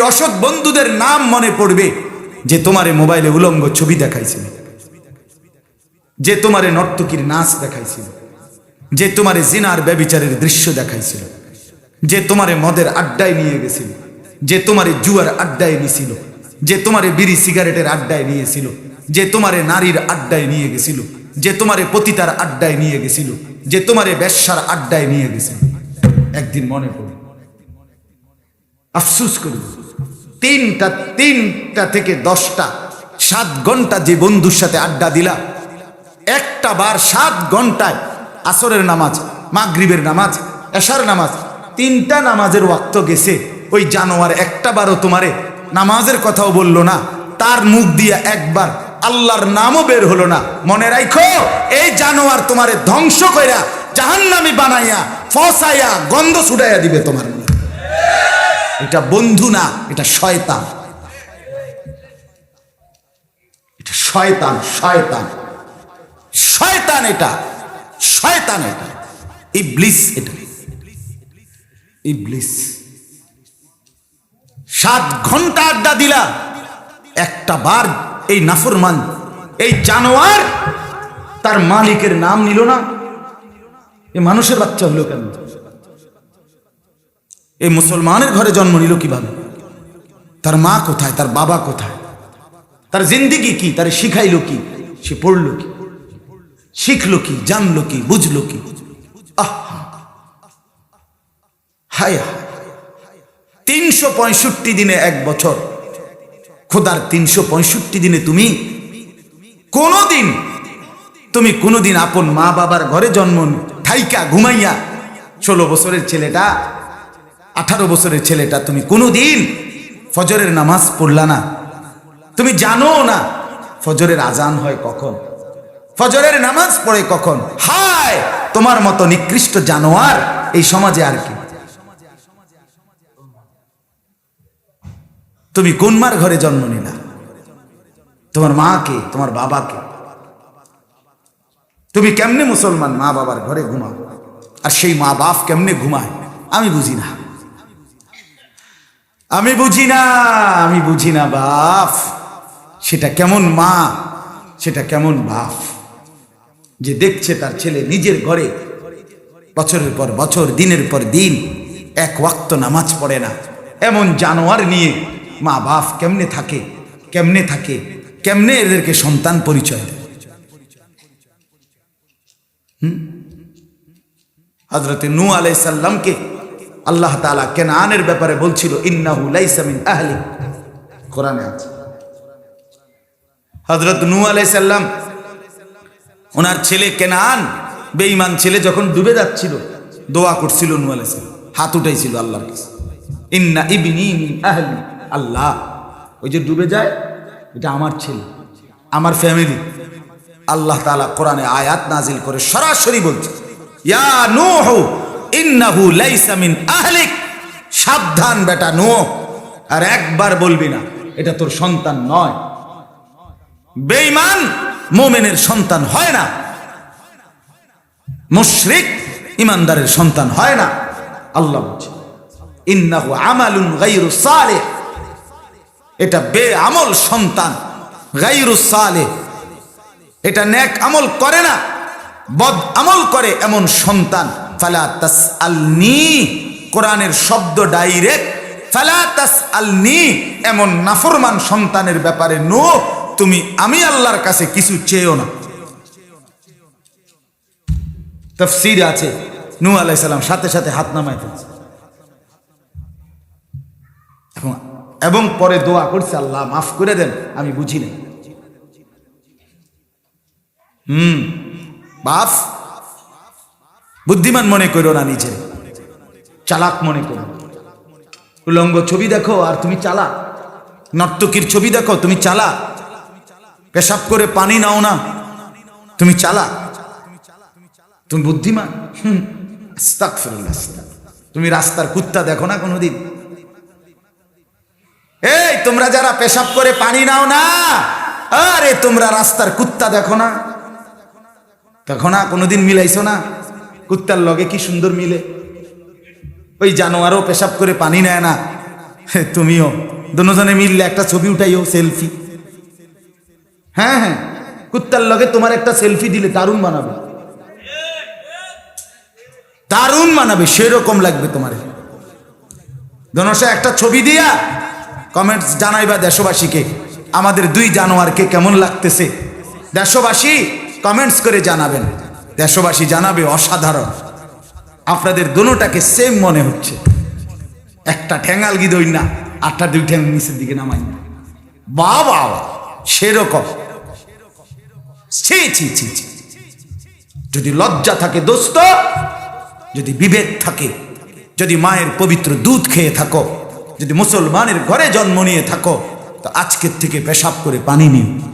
অসৎ বন্ধুদের নাম মনে পড়বে যে তোমারে মোবাইলে উলঙ্গ ছবি দেখাইছিল। যে তোমারে নর্তকীর নাচ দেখাইছিল। যে তোমারে জিনার ব্যবিচারের দৃশ্য দেখাইছিল। যে তোমারে মদের আড্ডায় নিয়ে গেছিল। যে তোমারে জুয়ার আড্ডায় নিছিল। যে তোমারে বিড়ি সিগারেটের আড্ডায় নিয়েছিল। যে তোমারে নারীর আড্ডায় নিয়ে গেছিল। যে তোমারে পতিতার আড্ডায় নিয়ে গেছিল। যে তোমারে ব্যবসার আড্ডায় নিয়ে গেছিল। একদিন মনে পড়ে। আফসুস করি। তিনটা তিনটা থেকে দশটা, সাত ঘণ্টা যে বন্ধুর সাথে আড্ডা দিলা। একটা বার সাত ঘন্টায় আসরের নামাজ, মাগরিবের নামাজ, এশার নামাজ, তিনটা নামাজের ওয়াক্ত গেছে। ওই জানোয়ার একটা বারও তোমারে নামাজের কথাও বলল না। তার মুখ দিয়ে একবার আল্লাহর নামও বের হলো না। মনে রাখো এই জানোয়ার তোমারে ধ্বংস কইরা জাহান্নামি বানাইয়া, ফসাইয়া, গন্ধ ছুটাইয়া দিবে তোমার এটা বন্ধু না, এটা শয়তান। এটা শয়তান শয়তান। শয়তান এটা শয়তান এটা। ইবলিস এটা। ইবলিস। সাত ঘণ্টা আড্ডা দিলা একটা বার এই নাফরমান, এই জানোয়ার, তার মালিকের নাম নিল না। এই মানুষের বাচ্চা হলো কেন? এই মুসলমানের ঘরে জন্ম নিল কীভাবে? তার মা কোথায়? তার বাবা কোথায়? তার জিন্দিগি কি? তার শিখাইলো কি? সে পড়ল কি? শিখলো কি? জানলো কি? বুঝলো কি? হায় তিনশো পঁয়ষট্টি দিনে এক বছর। খোদার তিনশো পঁয়ষট্টি দিনে তুমি কোনোদিন তুমি কোনোদিন আপন মা বাবার ঘরে জন্ম থাইকা ঘুমাইয়া ষোলো বছরের ছেলেটা আঠারো বছরের ছেলেটা, তুমি কোনোদিন ফজরের নামাজ পড়লা না। তুমি জানো না ফজরের আজান হয় কখন। ফজরের নামাজ পড়ে কখন। হায়, তোমার মতো নিকৃষ্ট জানোয়ার এই সমাজে আর কি। তুমি কোন মার ঘরে জন্ম নিলা? তোমার মাকে, তোমার বাবাকে? তুমি কেমনে মুসলমান মা বাবার ঘরে ঘুমাও? আর সেই মা বাপ কেমনে ঘুমায়? আমি বুঝি না। আমি বুঝি না, আমি বুঝি না বাপ। সেটা কেমন মা, সেটা কেমন বাপ। যে দেখছে তার ছেলে নিজের ঘরে, বছরের পর বছর, দিনের পর দিন, এক ওয়াক্ত নামাজ পড়ে না। এমন জানোয়ার নিয়ে মা বাপ কেমনে থাকে কেমনে থাকে, কেমনে এদেরকে সন্তান পরিচয় দেয়? হজরত নু আলাইসাল্লামকে আল্লাহ তালা কেনানের ব্যাপারে বলছিল, ইন্নাহু লাইসামিন আহলি কোরআনে আছে। হজরত নু আলাইসাল্লাম ওনার ছেলে কেনান, বেঈমান ছেলে যখন ডুবে যাচ্ছিল, দোয়া করছিল নু আলাইসাল্লাম হাত উঠাইছিল আল্লাহর কাছে। ইন্না ইবনি আহলি আল্লাহ, ওই যে ডুবে যায়, এটা আমার ছেলে, আমার ফ্যামিলি। আল্লাহ তাআলা কোরআনে আয়াত নাজিল করে সরাসরি বলছে, ইয়া নূহ ইন্নাহু লাইসা মিন আহলিক। সাবধান বেটা নূহ আর একবার বলবি না, এটা তোর সন্তান নয়। বেঈমান, মোমেনের সন্তান হয় না। মুশরিক, ইমানদারের সন্তান হয় না। আল্লাহ ইন্নাহু আমালুন গায়রু সালেহ। এটা বে আমল সন্তান, গাইরু সালেহ। এটা নেক আমল করে না, বদ আমল করে এমন সন্তান। ফালা তাস আলনি কোরআনের শব্দ ডাইরেক্ট, ফালা তাস আলনি এমন নাফরমান সন্তানের ব্যাপারে নো, তুমি আমি আল্লাহর কাছে কিছু চেয়েও না। তফসির আছে নু আলাইসাল্লাম সাথে সাথে হাত ফেলছে। এবং পরে দোয়া করছে, আল্লাহ মাফ করে দেন, আমি বুঝি নাই। হুম বাপ বুদ্ধিমান মনে করো না নিজে। চালাক মনে করো। উলঙ্গ ছবি দেখো আর তুমি চালা। নর্তকীর ছবি দেখো, তুমি চালা। পেশাব করে পানি নাও না, তুমি চালা। তুমি বুদ্ধিমান। তুমি রাস্তার কুত্তা দেখো না কোনোদিন? এই, তোমরা যারা পেশাব করে পানি নাও না, আরে তোমরা রাস্তার কুত্তা দেখো না। দেখো না, কোনোদিন মিলাইছো না। কুত্তার লগে কি সুন্দর মিলে? ওই জানোয়ারও পেশাব করে পানি নেয় না। তুমিও। দুজনে মিললে একটা ছবি উঠাইও, সেলফি। হ্যাঁ হ্যাঁ। কুত্তার লগে তোমার একটা সেলফি দিলে দারুণ বানাবে দারুণ মানাবে, সেরকম লাগবে তোমার। ধনসা একটা ছবি দিয়া কমেন্টস জানাইবা দেশবাসীকে, আমাদের দুই জানোয়ারকে কেমন লাগতেছে? দেশবাসী কমেন্টস করে জানাবেন। দেশবাসী জানাবে অসাধারণ। আপনাদের দুটাকে সেম মনে হচ্ছে। একটা ঠ্যাঙ্গাল গিদই না, আটটা দুই ঠ্যাং নিচের দিকে নামাই। বা বাবা, সেরকম। ছি ছি ছি ছি। যদি লজ্জা থাকে দোস্ত, যদি বিবেক থাকে, যদি মায়ের পবিত্র দুধ খেয়ে থাকো, যদি মুসলমানের ঘরে জন্ম নিয়ে থাকো, তো আজকের থেকে পেশাব করে পানি নিও